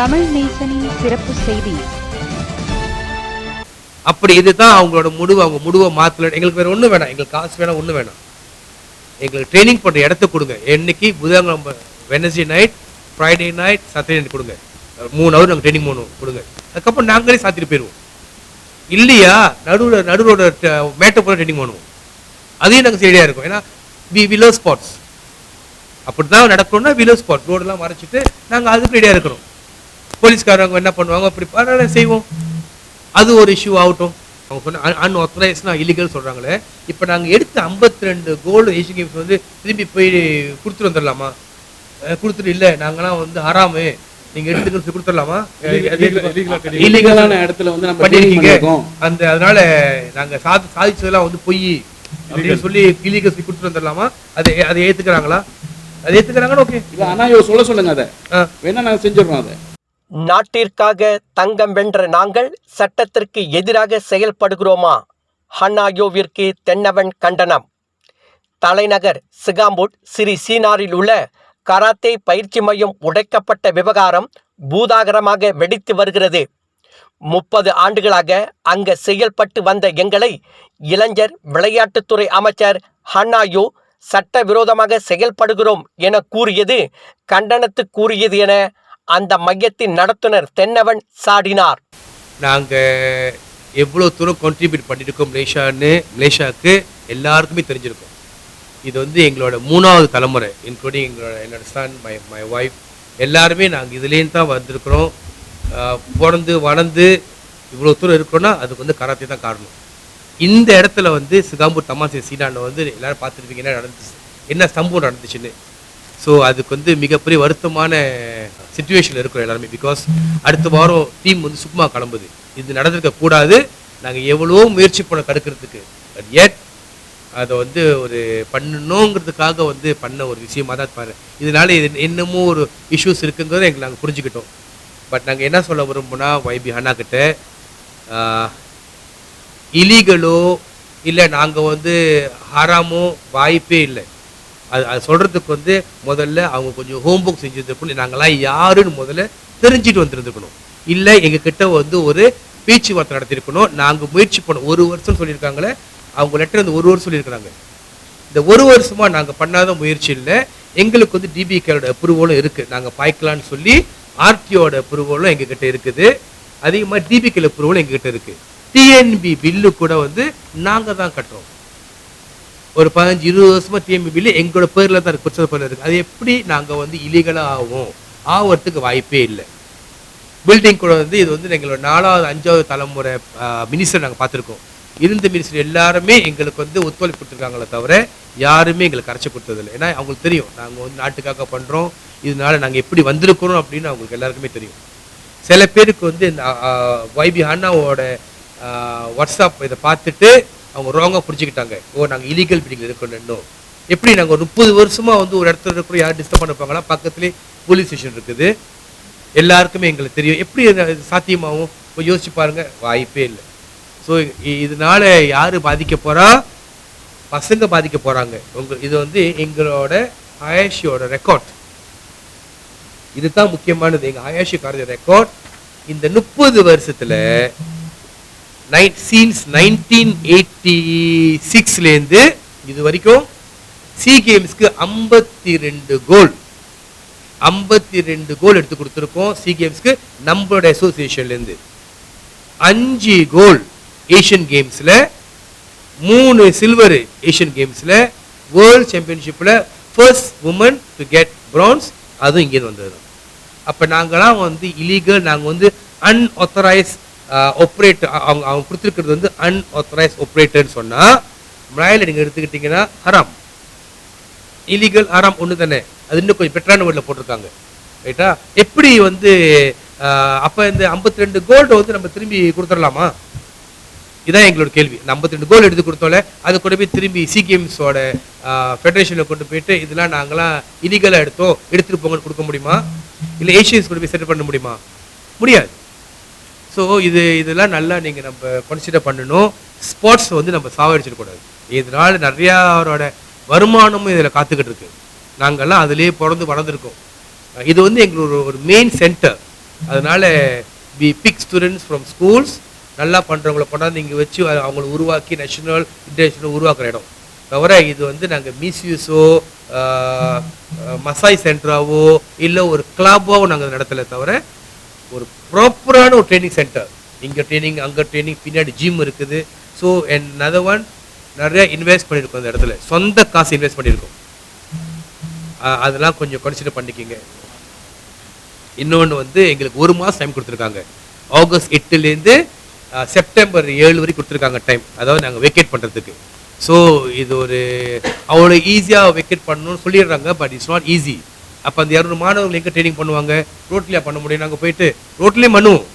தமிழ் நேசனின் சிறப்பு செய்தி. அப்படி இதுதான் அவங்களோட முடிவு. அவங்க முடிவை மாத்தல. எங்களுக்கு வேற ஒன்றும் வேணாம். எங்களுக்கு காசு வேணாம் ஒன்றும் வேணாம். எங்களுக்கு ட்ரைனிங் பண்ணுற இடத்த கொடுங்க. என்னைக்கு? புதன்கிழமை Wednesday night Friday night Saturday night கொடுங்க. மூணு ஹவர் நாங்கள் ட்ரைனிங் பண்ணுவோம் கொடுங்க. அதுக்கப்புறம் நாங்களே சாத்திட்டு போயிடுவோம் இல்லையா? நடுவில் நடுவோட மேட்டை போல ட்ரைனிங் பண்ணுவோம். அதையும் நாங்கள் சரியாக இருக்கும். ஏன்னா வி விலோ ஸ்பாட்ஸ் அப்படி தான் நடக்கணும்னா விலோ ஸ்பாட் ரோடெல்லாம் மறைச்சிட்டு நாங்கள் அதுக்கு ரெடியாக இருக்கிறோம் போலீஸ்காரங்க என்ன பண்ணுவாங்க? அப்படி பரவாயில்ல செய்வோம். அது ஒரு இஷ்யூ ஆகட்டும். அவங்க சொன்ன அன்ஆத்தரைஸ்னா இல்லீகல் சொல்கிறாங்களே இப்போ நாங்கள் எடுத்த ஐம்பத்தி ரெண்டு கோல்டு ஏஷியன் கேம்ஸ் வந்து திரும்பி போய் கொடுத்துட்டு வந்துடலாமா கொடுத்துட்டு இல்லை. நாங்களாம் வந்து ஹராமு. நீங்கள் எடுத்துக்கிட்டு சொல்லி கொடுத்துடலாமா இல்லீகலான இடத்துல வந்து பண்ணிருக்கோம். அந்த அதனால நாங்க சாதி சாதிச்சதெல்லாம் வந்து பொய். அப்படின்னு சொல்லி இல்லீகல் சொல்லி கொடுத்துட்டு வந்துடலாமா அதை அதை ஏத்துக்கிறாங்களா? அதை ஏத்துக்கிறாங்கன்னா ஓகே இல்ல அண்ணாயோ சொல்ல சொல்லுங்க அதை. வேணா நாங்க செஞ்சிடறோம் அதை. நாட்டிற்காக தங்கம் வென்ற நாங்கள் சட்டத்திற்கு எதிராக செயல்படுகிறோமா? ஹன்னாயோவிற்கு தென்னவன் கண்டனம். தலைநகர் சிகாம்பூட் ஸ்ரீ சீனாரில் உள்ள கராத்தே பயிற்சி மையம் உடைக்கப்பட்ட விவகாரம் பூதாகரமாக வெடித்து வருகிறது. முப்பது ஆண்டுகளாக அங்க செயல்பட்டு வந்த எங்களை இளைஞர் விளையாட்டுத்துறை அமைச்சர் ஹன்னாயோ சட்டவிரோதமாக செயல்படுகிறோம் என கூறியது கண்டனத்துக்குரியது என அந்த மையத்தின் நடத்துனர் தென்னவன் சாடினார். நாங்க எவ்வளவு தூரம் கான்ட்ரிபியூட் பண்ணியிருக்கோம் மலேசியான்னு மலேசியாவுக்கு எல்லாருக்குமே தெரிஞ்சிருக்கும். இது வந்து எங்களோட மூணாவது தலைமுறை இன்க்ளூடிங் எங்களோட என்னோட சன் மை மை ஒய்ஃப் எல்லாருமே நாங்கள் இதுலேருந்து தான் வந்திருக்கிறோம். ஆஹ் பிறந்து வளர்ந்து இவ்வளோ தூரம் இருக்கிறோன்னா அதுக்கு வந்து கராத்தே தான் காரணம். இந்த இடத்துல வந்து சிகாம்பூர் தமாசை சீனானில் வந்து எல்லாரும் பார்த்துருப்பீங்க என்ன நடந்துச்சு என்ன சம்பவம் நடந்துச்சுன்னு. ஸோ அதுக்கு வந்து மிகப்பெரிய வருத்தமான சுச்சுவேஷன் இருக்கிறோம் எல்லாருமே. பிகாஸ் அடுத்த வாரம் டீம் வந்து சுக்மா கிளம்புது. இது நடந்திருக்க கூடாது. நாங்கள் எவ்வளோ முயற்சி பண்ண தடுக்கிறதுக்கு. பட் yet அதை வந்து ஒரு பண்ணணுங்கிறதுக்காக வந்து பண்ண ஒரு விஷயமா தான் பாரு. இதனால இது என்னமோ ஒரு இஷ்யூஸ் இருக்குங்கிறத எங்களுக்கு நாங்கள் புரிஞ்சுக்கிட்டோம். பட் நாங்கள் என்ன சொல்ல விரும்புனா வைபி அண்ணா கிட்ட இலீகலோ இல்லை நாங்கள் வந்து ஹராமோ வாய்ப்பே இல்லை. அது அது சொல்கிறதுக்கு வந்து முதல்ல அவங்க கொஞ்சம் ஹோம்ஒர்க் செஞ்சுருந்துருக்கணும் நாங்களாம் யாருன்னு முதல்ல தெரிஞ்சுட்டு வந்துருந்துருக்கணும் இல்லை எங்ககிட்ட வந்து ஒரு பேச்சுவார்த்தை நடத்திருக்கணும் நாங்கள் முயற்சி பண்ணோம் ஒரு வருஷம் சொல்லியிருக்காங்களே அவங்க லெட்டர் வந்து ஒரு வருஷம் சொல்லியிருக்கிறாங்க. இந்த ஒரு வருஷமாக நாங்கள் பண்ணாத முயற்சி இல்லை. எங்களுக்கு வந்து டிபிகேட அப்ரூவலும் இருக்குது நாங்கள் பாய்க்கலான்னு சொல்லி ஆர்டிஓட அப்ரூவலும் எங்ககிட்ட இருக்குது. அதிகமாக டிபிகேல அப்ரூவலும் எங்ககிட்ட இருக்குது டிஎன்பி பில்லு கூட வந்து நாங்கள் தான் கட்டுறோம். ஒரு பதினஞ்சு இருபது வருஷமா டிஎம்பி பில்லு எங்களோட பேரில் தான் குற்றம் பிரச்சனை பேரில் இருக்குது அது எப்படி நாங்கள் வந்து இலீகலாக ஆகும் ஆகிறதுக்கு வாய்ப்பே இல்லை. பில்டிங் கூட வந்து இது வந்து எங்களோட நாலாவது அஞ்சாவது தலைமுறை மினிஸ்டர் நாங்கள் பார்த்துருக்கோம். இருந்த மினிஸ்டர் எல்லாருமே எங்களுக்கு வந்து ஒத்துழைப்பு கொடுத்துருக்காங்களே தவிர யாருமே எங்களுக்கு கரைச்சி கொடுத்ததில்லை. ஏன்னா அவங்களுக்கு தெரியும். நாங்கள் வந்து நாட்டுக்காக பண்ணுறோம் இதனால நாங்கள் எப்படி வந்திருக்கிறோம் அப்படின்னு அவங்களுக்கு எல்லாருக்குமே தெரியும். சில பேருக்கு வந்து இந்த வைபி அண்ணாவோட வாட்ஸ்அப் இதை பார்த்துட்டு அவங்க ராங்காக புரிஞ்சுக்கிட்டாங்க. ஓ நாங்கள் இலீகல் பில்டிங்கில் இருக்கணும் இன்னும் எப்படி நாங்கள் ஒரு முப்பது வருஷமாக வந்து ஒரு இடத்துல இருக்கிறோம் யார் டிஸ்டர்ப் பண்ணிருப்பாங்களா பக்கத்துலேயே போலீஸ் ஸ்டேஷன் இருக்குது. எல்லாருக்குமே எங்களுக்கு தெரியும். எப்படி இது சாத்தியமாகும்? இப்போ யோசிச்சு பாருங்க. வாய்ப்பே இல்லை. ஸோ இதனால யார் பாதிக்க போகிறா பசங்க பாதிக்க போகிறாங்க உங்க இது வந்து எங்களோட ஆயாஷியோட ரெக்கார்ட் இதுதான் முக்கியமானது. எங்கள் ஆயாஷி காரத ரெக்கார்ட் இந்த முப்பது வருஷத்தில் nine since nineteen eight eighty சிக்ஸ்லேருந்து இது வரைக்கும் சி கேம்ஸ்க்கு ஐம்பத்தி ரெண்டு கோல் ஐம்பத்தி ரெண்டு கோல் எடுத்து கொடுத்துருக்கோம் சி கேம்ஸ்க்கு நம்மளோட அசோசியேஷன்லேருந்து அஞ்சு கோல் ஏஷியன் கேம்ஸில் மூணு சில்வர் ஏஷியன் கேம்ஸில் world சாம்பியன்ஷிப்பில் first woman to get bronze அதுவும் இங்கேருந்து வந்தது. அப்போ நாங்களாம் வந்து இலீகல் நாங்கள் வந்து அன்ஆத்தரைஸ் ஆப்ரேட்டர் அவங்க அவங்க கொடுத்துருக்கிறது வந்து அன்ஆத்தரைஸ் ஆப்ரேட்டர்னு சொன்னால் மலையில் நீங்கள் எடுத்துக்கிட்டிங்கன்னா ஹராம் இல்லீகல் ஹராம் ஒன்று தானே. அது இன்னும் கொஞ்சம் பெட்டரான வேர்டில் போட்டிருக்காங்க. ரைட்டா எப்படி வந்து அப்போ இந்த ஐம்பத்தி ரெண்டு கோல்டு வந்து நம்ம திரும்பி கொடுத்துடலாமா? இதான் எங்களோட கேள்வி. இந்த ஐம்பத்தி ரெண்டு கோல் எடுத்து கொடுத்தோம்ல அது கொண்டு போய் திரும்பி சி கேம்ஸோட ஃபெடரேஷனில் கொண்டு போயிட்டு இதெல்லாம் நாங்களாம் இலீகலாக எடுத்தோம் எடுத்துகிட்டு போங்கன்னு கொடுக்க முடியுமா? இல்லை ஏஷியன்ஸ் கொண்டு போய் செட்டில் பண்ண முடியுமா? முடியாது. ஸோ இது இதெல்லாம் நல்லா நீங்கள் நம்ம கன்சிடர் பண்ணணும். ஸ்போர்ட்ஸ் வந்து நம்ம சாவடிச்சிடக்கூடாது இதனால் நிறையாரோட வருமானமும் இதில் காத்துக்கிட்டு இருக்கு நாங்கள்லாம் அதிலே பிறந்து வளர்ந்துருக்கோம். இது வந்து எங்களோட ஒரு மெயின் சென்டர் அதனால் we pick students from schools நல்லா பண்ணுறவங்கள கொண்டாந்து இங்கே வச்சு அவங்கள உருவாக்கி நேஷனல் இன்டர்நேஷனல் உருவாக்குற இடம். தவிர இது வந்து நாங்கள் மிஸ்யூஸோ மசாஜ் சென்டராவோ இல்லை ஒரு கிளப்பாவோ நாங்கள் நடத்தலை தவிர ஒரு ப்ராப்பரான ஒரு ட்ரைனிங் சென்டர் இங்கே ட்ரைனிங் அங்கே ட்ரைனிங் பின்னாடி ஜிம் இருக்குது. ஸோ என் ஒன் நிறைய இன்வெஸ்ட் பண்ணியிருக்கோம் அந்த இடத்துல. சொந்த காசு இன்வெஸ்ட் பண்ணியிருக்கோம். அதெல்லாம் கொஞ்சம் கன்சிடர் பண்ணிக்கிங்க. இன்னொன்று வந்து எங்களுக்கு ஒரு மாதம் டைம் கொடுத்துருக்காங்க. ஆகஸ்ட் எட்டுலேருந்து செப்டம்பர் ஏழு வரைக்கும் கொடுத்துருக்காங்க டைம் அதாவது நாங்கள் வெக்கேட் பண்ணுறதுக்கு ஸோ இது ஒரு அவ்வளோ ஈஸியாக வெக்கேட் பண்ணணும்னு சொல்லிடுறாங்க பட் இட்ஸ் நாட் ஈஸி அப்போ அந்த இரநூறு மாணவர்கள் எங்கே ட்ரைனிங் பண்ணுவாங்க? ரோட்லேயே பண்ண முடியும் நாங்கள் போயிட்டு ரோட்லேயே பண்ணுவோம்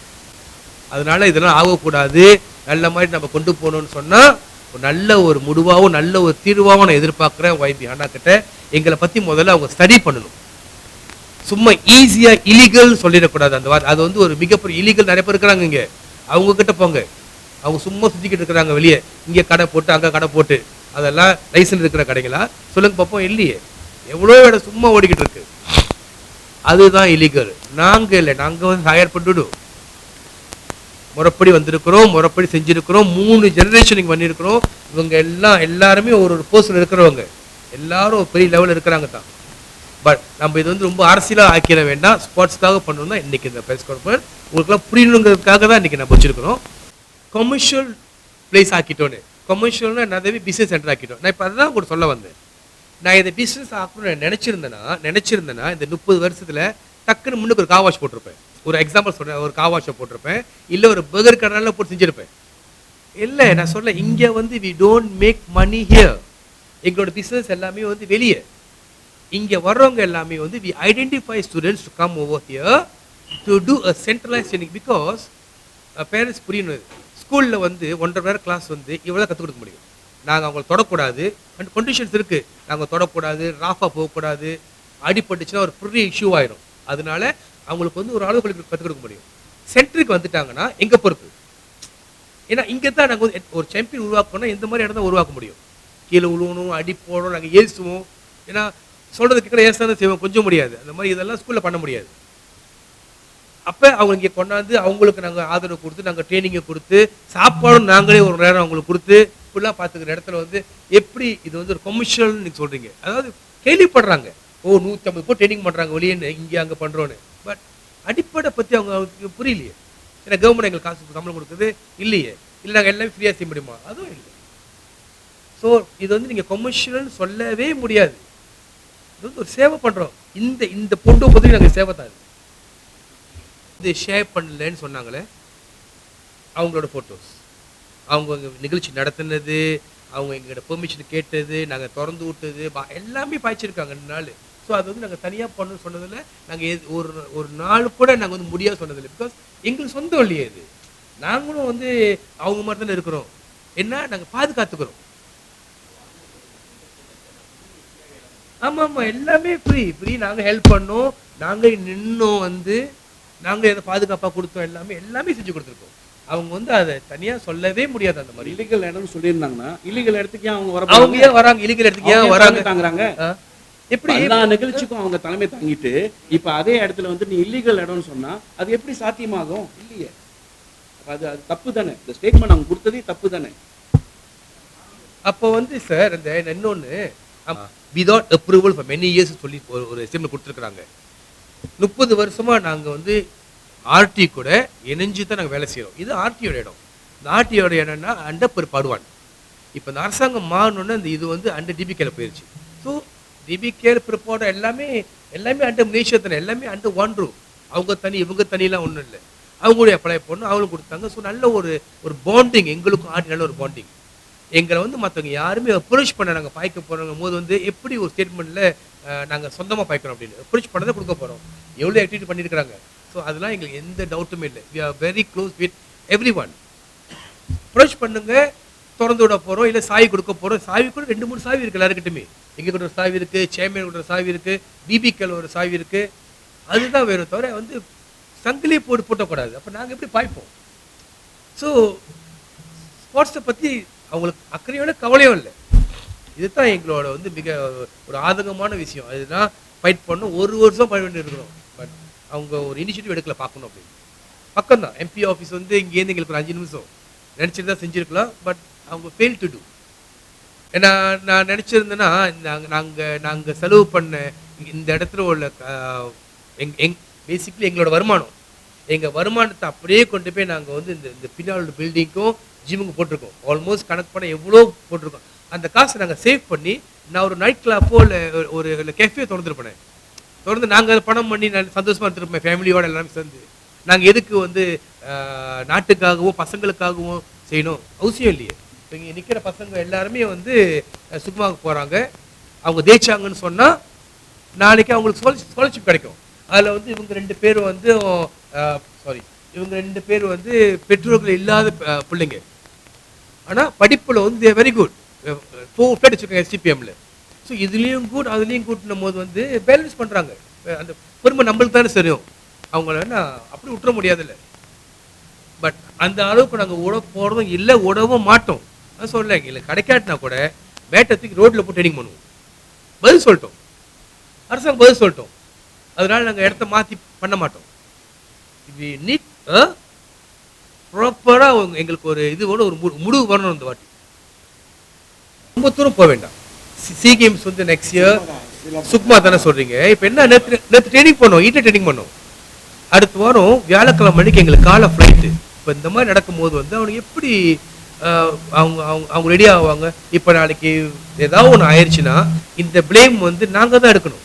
அதனால இதெல்லாம் ஆகக்கூடாது. நல்ல மாதிரி நம்ம கொண்டு போகணும்னு சொன்னால் ஒரு நல்ல ஒரு முடிவாகவும் நல்ல ஒரு தீர்வாகவும் நான் எதிர்பார்க்குறேன் ஒய்பி அண்ணா கிட்ட. எங்களை பற்றி முதல்ல அவங்க ஸ்டடி பண்ணணும். சும்மா ஈஸியாக இல்லீகல் சொல்லிடக்கூடாது அந்த வார்த்தை. அது வந்து ஒரு மிகப்பெரிய இலீகல் நிறைய பேர் இருக்கிறாங்க இங்கே. அவங்க கிட்ட போங்க. அவங்க சும்மா சுற்றிக்கிட்டு இருக்கிறாங்க வெளியே. இங்கே கடை போட்டு அங்கே கடை போட்டு. அதெல்லாம் லைசன்ஸ் இருக்கிற கடைகளா? சொல்லுங்க பார்ப்போம் இல்லையே. எவ்வளோ இடம் சும்மா ஓடிக்கிட்டு இருக்கு. அதுதான் இலீகல் நாங்க இல்லை நாங்க வந்து ஹையர் பண்ணிவிடும் முறைப்படி வந்திருக்கிறோம் முறைப்படி செஞ்சிருக்கிறோம் மூணு ஜெனரேஷனுக்கு பண்ணியிருக்கிறோம் இவங்க எல்லாம் எல்லாருமே ஒரு ஒரு போஸ்டில் இருக்கிறவங்க. எல்லாரும் ஒரு பெரிய லெவலில் இருக்கிறாங்க தான். பட் நம்ம இது வந்து ரொம்ப அரசியலாக ஆக்கிட வேண்டாம். ஸ்போர்ட்ஸ்க்காக பண்ணணும் தான் இன்னைக்கு இந்த ப்ரெஸ் கான்ஃபரன்ஸ் உங்களுக்குலாம் புரியணுங்கிறதுக்காக தான் இன்னைக்கு நம்ம வச்சுருக்கிறோம். கமர்ஷியல் பிளேஸ் ஆக்கிட்டோன்னு கமர்ஷியல்னா நிறையவே பிஸ்னஸ் சென்டர் ஆக்கிட்டோம். நான் இப்போ அதுதான் கூட சொல்ல வந்தேன். நான் இதை பிஸ்னஸ் ஆக்கணும்னு நினச்சிருந்தேன்னா நினச்சிருந்தேன்னா இந்த முப்பது வருஷத்தில் டக்குன்னு முன்னுக்கு ஒரு காவாஷ் போட்டிருப்பேன். ஒரு எக்ஸாம்பிள் சொல்கிறேன் ஒரு காவாஷை போட்டிருப்பேன். இல்லை ஒரு பர்கர் கடலில் போட்டு செஞ்சிருப்பேன். இல்லை நான் சொல்ல இங்கே வந்து we don't make money here எங்களோட பிஸ்னஸ் எல்லாமே வந்து வெளியே. இங்கே வர்றவங்க எல்லாமே வந்து we identify students to come over here to do a centralise training because parents புரியணும். ஸ்கூலில் வந்து ஒன்றரை மணி நேரம் கிளாஸ் வந்து இவ்வளோ கற்றுக் கொடுக்க முடியும். நாங்கள் அவங்களை தொடக்கூடாது. அண்ட் கண்டிஷன்ஸ் இருக்குது நாங்கள் தொடக்கூடாது ராஃபாக போகக்கூடாது. அடிபட்டுச்சுன்னா ஒரு பெரிய இஷ்யூ ஆயிரும். அதனால அவங்களுக்கு வந்து ஒரு அளவு கற்றுக் கொடுக்க முடியும். சென்டருக்கு வந்துட்டாங்கன்னா எங்கள் பொறுப்பு? ஏன்னா இங்கே தான் நாங்கள் வந்து ஒரு சாம்பியன் உருவாக்கணும்னா இந்த மாதிரி இடம் தான் உருவாக்க முடியும்? கீழே விழுவணும் அடி போடணும் நாங்கள் ஏசுவோம். ஏன்னா சொல்றது கேட்குற ஏசாதான் செய்வோம். கொஞ்சம் முடியாது. அந்த மாதிரி இதெல்லாம் ஸ்கூலில் பண்ண முடியாது. அப்போ அவங்க இங்கே கொண்டாந்து அவங்களுக்கு நாங்கள் ஆதரவு கொடுத்து நாங்கள் ட்ரைனிங்கை கொடுத்து சாப்பாடும் நாங்களே ஒரு நேரம் அவங்களுக்கு கொடுத்து ஃபுல்லாக பார்த்துக்கிற இடத்துல வந்து எப்படி இது வந்து ஒரு கமர்ஷியல் நீங்கள் சொல்கிறீங்க அதாவது கேள்விப்படுறாங்க. ஓ நூற்றி ஐம்பது பேர் ட்ரைனிங் பண்ணுறாங்க வெளியே இங்கே அங்கே பண்ணுறோன்னு பட் அடிப்படை பற்றி அவங்க அவங்களுக்கு புரியலையே. ஏன்னா கவர்மெண்ட் எங்களுக்கு காசு சம்பளம் கொடுக்குது. இல்லையே. இல்லை நாங்கள் எல்லாமே ஃப்ரீயாக செய்ய முடியுமா? அதுவும் இல்லை. ஸோ இது வந்து நீங்கள் கொமர்ஷியல்னு சொல்லவே முடியாது. இது வந்து ஒரு சேவை பண்ணுறோம் இந்த இந்த பொண்டு பொறுத்து நாங்கள் சேவை தான் இது. ஷேர் பண்ணலன்னு சொன்னாங்களே அவங்களோட ஃபோட்டோஸ் அவங்க நிகழ்ச்சி நடத்தினது அவங்க எங்கள்கிட்ட பெர்மிஷன் கேட்டது நாங்கள் திறந்து விட்டது பா- எல்லாமே பாய்ச்சிருக்காங்க ரெண்டு நாள். ஸோ அது வந்து நாங்கள் தனியாக பண்ணணும்னு சொன்னதில் நாங்கள் ஒரு ஒரு நாள் கூட நாங்கள் வந்து முடியாது சொன்னதில்லை. பிகாஸ் எங்களுக்கு சொந்தம் இல்லையே இது. நாங்களும் வந்து அவங்க மாதிரி தானே இருக்கிறோம். என்ன? நாங்கள் பாதுகாத்துக்கிறோம். ஆமா ஆமா. எல்லாமே ஃப்ரீ ஃப்ரீ நாங்க ஹெல்ப் பண்ணோம். நாங்கள் நின்னோம் வந்து நாங்க எதை பாதுகாப்பா கொடுத்தோம் எல்லாமே எல்லாமே செஞ்சு கொடுத்துருக்கோம். அவங்க வந்து அதை தனியா சொல்லவே முடியாது அந்த மாதிரி. இல்லீகல் இடம்னு சொல்லியிருந்தாங்கன்னா இல்லீகல் இடத்துக்கு ஏன் அவங்க வர அவங்க ஏன் வராங்க? இலிகல் இடத்துக்கு ஏன் வராங்க? தாங்குறாங்க? எப்படி எல்லா நிகழ்ச்சிக்கும் அவங்க தலைமை தாங்கிட்டு இப்ப அதே இடத்துல வந்து நீ இல்லீகல் இடம்னு சொன்னா அது எப்படி சாத்தியமாகும்? இல்லையே. அது அது தப்பு தானே? இந்த ஸ்டேட்மெண்ட் அவங்க கொடுத்ததே தப்பு தானே? அப்போ வந்து சார் இந்த இன்னொன்று without approval for many years சொல்லி ஒரு எஸ்டிமேட் கொடுத்துருக்குறாங்க. முப்பது வருஷமா நாங்க வந்து ஆர்டி கூட இணைஞ்சு தான் நாங்கள் வேலை செய்கிறோம் இது ஆர்டியோட இடம். இந்த ஆர்டியோட இடம்னா அண்டர் ஒரு பாடுவான் இப்போ இந்த அரசாங்கம் மாறணுன்னு இந்த இது வந்து அண்டர் டிபிகேல போயிருச்சு. ஸோ டிபிகேல பிற்போட எல்லாமே எல்லாமே அண்ட மலேசியா தானே எல்லாமே அண்ட ஒன் ரூம் அவங்க தனி இவங்க தனியெலாம் ஒன்றும் இல்லை. அவங்களுடைய அப்ளை பண்ணணும் அவங்களும் கொடுத்தாங்க. ஸோ நல்ல ஒரு ஒரு பாண்டிங் எங்களுக்கும் ஆர்டி நல்ல ஒரு பாண்டிங் எங்களை வந்து மற்றவங்க யாருமே அப்ரோச் பண்ண நாங்கள் பாய்க்க போகிறோங்கும் போது வந்து எப்படி ஒரு ஸ்டேட்மெண்ட்டில் நாங்கள் சொந்தமாக பாய்க்கிறோம் அப்படின்னு. அப்ரோச் பண்ணதை கொடுக்க போகிறோம் எவ்வளோ ஆக்டிவிட்டி பண்ணியிருக்கிறாங்க ஸோ அதெல்லாம் எங்களுக்கு எந்த டவுட்டுமே இல்லை. We are very close with every one approach பண்ணுங்க திறந்து விட போகிறோம் இல்லை சாவி கொடுக்க போகிறோம் சாவி கூட ரெண்டு மூணு சாவி இருக்குது எல்லாருக்கிட்டுமே எங்கே கூட ஒரு சாவி இருக்குது சேமியன் கூட ஒரு சாவி இருக்குது பிபிக்கல் ஒரு சாவி இருக்குது அதுதான் வேணும் தவிர வந்து சங்கிலி போட்டு போட்டக்கூடாது. அப்போ நாங்கள் எப்படி பாய்ப்போம்? ஸோ ஸ்போர்ட்ஸை பற்றி அவங்களுக்கு அக்கறையோட கவலையும் இல்லை. இதுதான் எங்களோட வந்து மிக ஒரு ஆதங்கமான விஷயம். அதுதான் ஃபைட் பண்ணோம் ஒரு வருஷம் பண்ண வேண்டியிருக்கிறோம் அவங்க ஒரு இனிஷியேட்டிவ் எடுக்கல பார்க்கணும் அப்படின்னு. பக்கம் தான் எம்பி ஆஃபீஸ் வந்து இங்கேருந்து எங்களுக்கு ஒரு அஞ்சு நிமிஷம். நினச்சிட்டு தான் செஞ்சுருக்கலாம் பட் அவங்க ஃபெயில் டு டூ ஏன்னா நான் நினச்சிருந்தேன்னா நாங்கள் நாங்கள் நாங்கள் செலவு பண்ண இந்த இடத்துல உள்ள எங் எங் பேசிக்கலி எங்களோட வருமானம். எங்கள் வருமானத்தை அப்படியே கொண்டு போய் நாங்கள் வந்து இந்த இந்த பின்னால் உள்ள பில்டிங்க்கும் ஜிம்முக்கு போட்டிருக்கோம். ஆல்மோஸ்ட் கணக்கு பண்ண எவ்வளோ போட்டிருக்கோம். அந்த காசை நாங்கள் சேவ் பண்ணி நான் ஒரு நைட் கிளப்போ இல்லை ஒரு இல்லை கெஃபே திறந்துருப்பேன். தொடர்ந்து நாங்கள் பணம் பண்ணி நான் சந்தோஷமாக இருந்திருப்போம். ஃபேமிலியோட எல்லாமே சேர்ந்து. நாங்கள் எதுக்கு வந்து நாட்டுக்காகவும் பசங்களுக்காகவும் செய்யணும்? அவசியம் இல்லையே. இப்போ இங்கே நிற்கிற பசங்க எல்லாருமே வந்து சுகமாக போகிறாங்க அவங்க ஜெயிச்சாங்கன்னு சொன்னால் நாளைக்கு அவங்களுக்கு ஸ்காலர்ஷிப் கிடைக்கும். அதில் வந்து இவங்க ரெண்டு பேர் வந்து சாரி இவங்க ரெண்டு பேர் வந்து பெற்றோர்கள் இல்லாத பிள்ளைங்க. ஆனால் படிப்பில் வந்து வெரி குட் ஃபோர் பிளேட் வச்சுருக்காங்க எஸ்டிபிஎம்மில் ஸோ இதுலேயும் குட் அதுலேயும் கூட்டின போது வந்து பேலன்ஸ் பண்ணுறாங்க அந்த பொறுமை நம்மளுக்கு தானே சரியும் அவங்கள அப்படி விட்டுற முடியாதுல்ல. பட் அந்த அளவுக்கு நாங்கள் ஓட போகிறதும் இல்லை ஓடவும் மாட்டோம். நான் சொல்ல இல்லை கிடைக்காட்டினா கூட மேட்டத்துக்கு ரோட்டில் போட்டு ட்ரெயினிங் பண்ணுவோம். பதில் சொல்லிட்டோம். அரசாங்கம் பதில் சொல்லிட்டோம். அதனால நாங்கள் இடத்த மாற்றி பண்ண மாட்டோம். இது நீட் ப்ராப்பராக எங்களுக்கு ஒரு இது கூட ஒரு முடிவு வரணும் இந்த வாட்டி. ரொம்ப தூரம் போக வேண்டாம். சி கேம்ஸ் வந்து நெக்ஸ்ட் இயர் சுக்மா தானே சொல்றீங்க. இப்போ என்ன நேற்று நேற்று ட்ரைனிங் பண்ணோம் ஈட்ட ட்ரைனிங் பண்ணோம். அடுத்த வாரம் வியாழக்கிழமை மணிக்கு எங்களுக்கு காலை ஃப்ளைட்டு இப்போ இந்த மாதிரி நடக்கும்போது வந்து அவனுக்கு எப்படி அவங்க அவங்க அவங்க ரெடி ஆவாங்க? இப்போ நாளைக்கு ஏதாவது ஒன்று ஆயிடுச்சுன்னா இந்த ப்ளேம் வந்து நாங்கள் தான் எடுக்கணும்.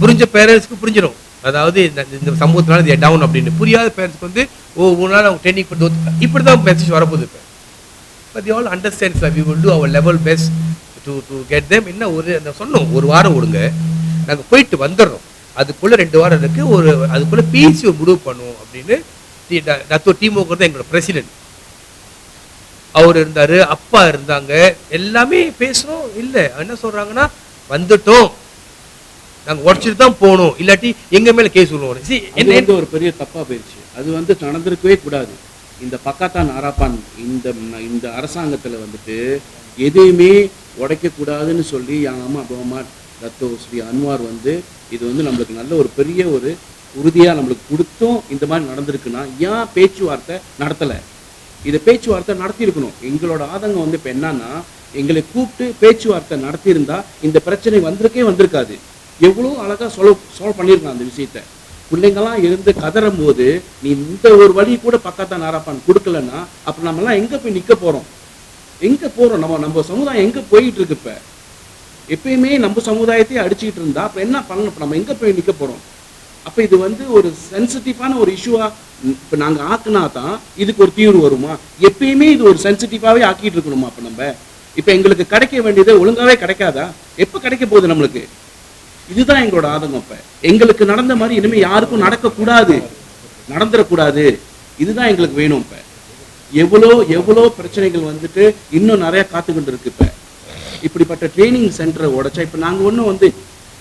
புரிஞ்ச பேரண்ட்ஸ்க்கு புரிஞ்சிடும் அதாவது இந்த இந்த சமூகத்தினால இது டவுன் அப்படின்னு. புரியாத பேரண்ட்ஸ்க்கு வந்து ஓ ஒரு நாள் அவங்க ட்ரைனிங் பண்ணி இப்படி தான் மெசேஜ் வரப்போகுது இப்போ. But all understands we will do our level best to to get them என்ன ஒரு சொன்னோம் ஒரு வாரம் விடுங்க. நாங்கள் போயிட்டு வந்துடுறோம். அதுக்குள்ளே ரெண்டு வாரம் இருக்கு ஒரு அதுக்குள்ளே பேசி முடிவு பண்ணுவோம் அப்படின்னு டி- ட- டத்தோ டீமோக்கு தான் எங்களோட பிரசிடென்ட் அவர் இருந்தார் அப்பா இருந்தாங்க எல்லாமே பேசுகிறோம் இல்லை என்ன சொல்கிறாங்கன்னா வந்துட்டோம். நாங்கள் உடச்சிட்டு தான் போகணும் இல்லாட்டி எங்க மேலே கேஸ் சொல்லுவோம் சி என்ன ஒரு பெரிய தப்பா போயிடுச்சு அது வந்து நடந்திருக்கவே கூடாது. இந்த பக்காத்தான் ஆராப்பான் இந்த இந்த அரசாங்கத்துல வந்துட்டு எதையுமே உடைக்க கூடாதுன்னு சொல்லி என் அம்மா அம்மா ரத்தோ ஸ்ரீ அன்வார் வந்து இது வந்து நம்மளுக்கு நல்ல ஒரு பெரிய ஒரு உறுதியா நம்மளுக்கு கொடுத்தும் இந்த மாதிரி நடந்திருக்குன்னா ஏன் பேச்சுவார்த்தை நடத்தலை? இதை பேச்சுவார்த்தை நடத்தியிருக்கணும். எங்களோட ஆதங்கம் வந்து இப்போ என்னன்னா எங்களை கூப்பிட்டு பேச்சுவார்த்தை நடத்தியிருந்தா இந்த பிரச்சனை வந்திருக்கே வந்திருக்காது. எவ்வளோ அழகா சால்வ் சால்வ் பண்ணியிருக்கான் அந்த விஷயத்த. பிள்ளைங்கெல்லாம் இருந்து கதறும் போது நீ இந்த ஒரு வழி கூட பக்கத்தான் நாராப்பான் கொடுக்கலன்னா அப்புறம் நம்மலாம் எங்க போய் நிக்க போறோம்? எங்க போறோம்? நம்ம நம்ம சமுதாயம் எங்க போயிட்டு இருக்கு இப்ப? எப்பயுமே நம்ம சமுதாயத்தையே அடிச்சுக்கிட்டு இருந்தா அப்ப என்ன பண்ணணும்? இப்போ நம்ம எங்க போய் நிற்க போறோம்? அப்ப இது வந்து ஒரு சென்சிட்டிவான ஒரு இஷ்யூவா இப்ப நாங்க ஆக்குனா தான் இதுக்கு ஒரு தீர்வு வருமா? எப்பயுமே இது ஒரு சென்சிட்டிவாகவே ஆக்கிட்டு இருக்கணுமா அப்ப நம்ம? இப்ப எங்களுக்கு கிடைக்க வேண்டியது ஒழுங்காவே கிடைக்காதா? எப்ப கிடைக்க போகுது நம்மளுக்கு? இதுதான் எங்களோட ஆதங்கம் இப்ப. எங்களுக்கு நடந்த மாதிரி இனிமே யாருக்கும் நடக்கக்கூடாது. நடந்துடக்கூடாது. இதுதான் எங்களுக்கு வேணும் இப்ப. எவ்வளோ எவ்வளோ பிரச்சனைகள் வந்துட்டு இன்னும் நிறைய காத்துக்கிட்டு இருக்கு இப்ப. இப்படிப்பட்ட ட்ரைனிங் சென்டரை உடைச்சா இப்ப நாங்க ஒண்ணும் வந்து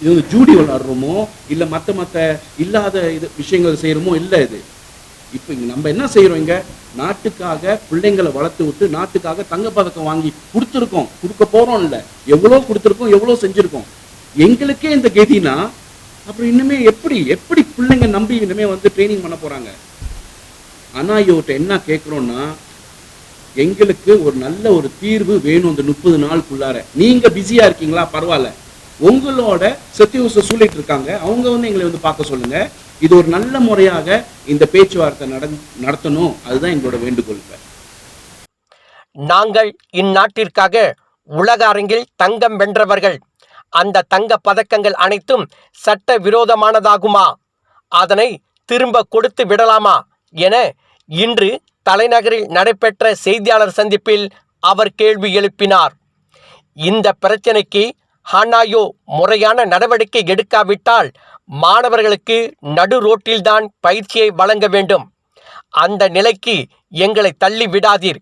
இது வந்து ஜூடி விளாடுறோமோ இல்ல மத்த மத்த இல்லாத இது விஷயங்கள் செய்யறோமோ இல்லை இது. இப்ப இங்கே நம்ம என்ன செய்யறோம் இங்க? நாட்டுக்காக பிள்ளைங்களை வளர்த்து விட்டு நாட்டுக்காக தங்க பதக்கம் வாங்கி கொடுத்துருக்கோம். கொடுக்க போறோம் இல்ல. எவ்வளவு கொடுத்துருக்கோம் எவ்வளவு செஞ்சிருக்கோம். எங்களுக்கே இந்த கெதினா அப்புறம் இன்னுமே எப்படி எப்படி பிள்ளைங்க நம்பி இன்னுமே வந்து ட்ரைனிங் பண்ண போறாங்க? ஆனால் இவர்கிட்ட என்ன கேட்குறோன்னா எங்களுக்கு ஒரு நல்ல ஒரு தீர்வு வேணும் இந்த முப்பது நாளுக்குள்ளார. நீங்கள் பிஸியாக இருக்கீங்களா? பரவாயில்ல. உங்களோட சத்தியவச சொல்லிட்டு இருக்காங்க. அவங்க வந்து எங்களை வந்து பார்க்க சொல்லுங்க. இது ஒரு நல்ல முறையாக இந்த பேச்சுவார்த்தை நட நடத்தணும். அதுதான் எங்களோட வேண்டுகோள் நாங்கள் இந்நாட்டிற்காக உலக அரங்கில் தங்கம் வென்றவர்கள். அந்த தங்க பதக்கங்கள் அனைத்தும் சட்ட விரோதமானதாகுமா அதனை திரும்ப கொடுத்து விடலாமா? என இன்று தலைநகரில் நடைபெற்ற செய்தியாளர் சந்திப்பில் அவர் கேள்வி எழுப்பினார். இந்த பிரச்சனைக்கு ஹானாயோ முறையான நடவடிக்கை எடுக்காவிட்டால் மாணவர்களுக்கு நடு ரோட்டில்தான் பயிற்சியை வழங்க வேண்டும். அந்த நிலைக்கு எங்களை தள்ளி விடாதீர்.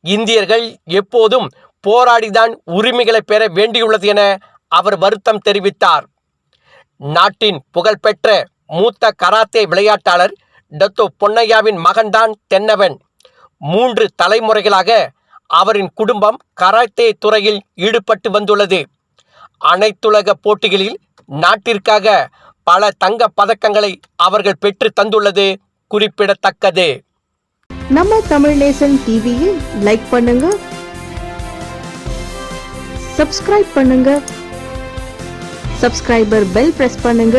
இந்தியர்கள் எப்போதும் போராடிதான் உரிமைகளை பெற வேண்டியுள்ளது என அவர் வருத்தம் தெரிவித்தார். நாட்டின் புகழ்பெற்ற மூத்த கராத்தே விளையாட்டாளர் டத்தோ பொன்னையாவின் மகன்தான் தென்னவன். மூன்று தலைமுறைகளாக அவரின் குடும்பம் கராத்தே துறையில் ஈடுபட்டு வந்துள்ளது. அனைத்துலக போட்டிகளில் நாட்டிற்காக பல தங்க பதக்கங்களை அவர்கள் பெற்று தந்துள்ளது குறிப்பிடத்தக்கது. நம்ம தமிழ் நேசன் டிவியில் லைக் பண்ணுங்க. சப்ஸ்கிரைப் பண்ணுங்க. சப்ஸ்கிரைபர் பெல் பிரஸ் பண்ணுங்க.